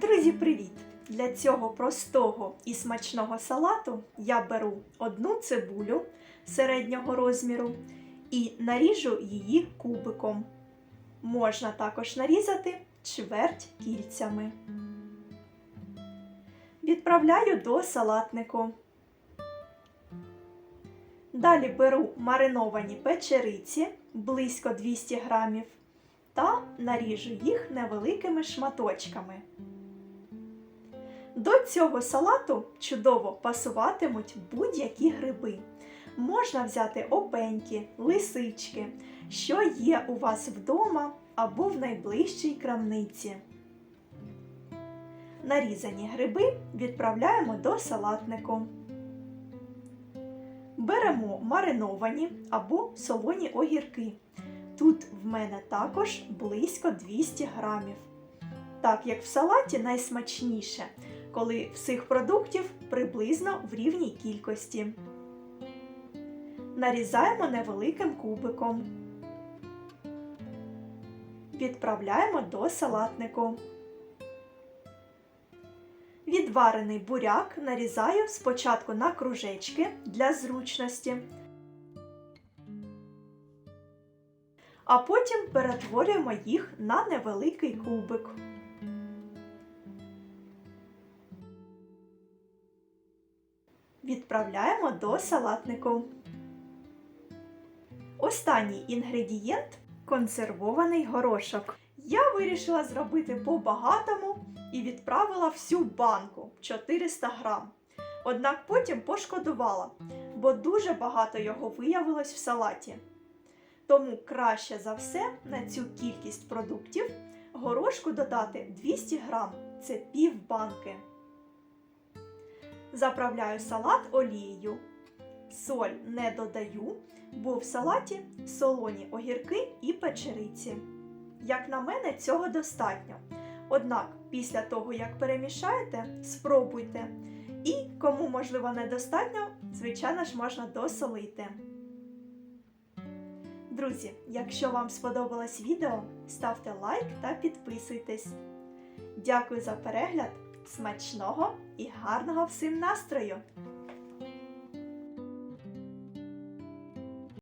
Друзі, привіт! Для цього простого і смачного салату я беру одну цибулю середнього розміру і наріжу її кубиком. Можна також нарізати чверть кільцями. Відправляю до салатнику. Далі беру мариновані печериці близько 200 грамів та наріжу їх невеликими шматочками. До цього салату чудово пасуватимуть будь-які гриби. Можна взяти опеньки, лисички, що є у вас вдома або в найближчій крамниці. Нарізані гриби відправляємо до салатнику. Беремо мариновані або солоні огірки. Тут в мене також близько 200 грамів. Так як в салаті найсмачніше, коли всіх продуктів приблизно в рівній кількості. Нарізаємо невеликим кубиком. Відправляємо до салатнику. Відварений буряк нарізаю спочатку на кружечки для зручності, а потім перетворюємо їх на невеликий кубик. Відправляємо до салатнику. Останній інгредієнт консервований горошок. Я вирішила зробити по-багатому і відправила всю банку 400 грам. Однак потім пошкодувала, бо дуже багато його виявилось в салаті. Тому краще за все на цю кількість продуктів горошку додати 200 грам це пів банки. Заправляю салат олією. Соль не додаю, бо в салаті солоні огірки і печериці. Як на мене, цього достатньо. Однак, після того, як перемішаєте, спробуйте. І кому можливо недостатньо, звичайно ж можна досолити. Друзі, якщо вам сподобалось відео, ставте лайк та підписуйтесь. Дякую за перегляд! Смачного і гарного всім настрою!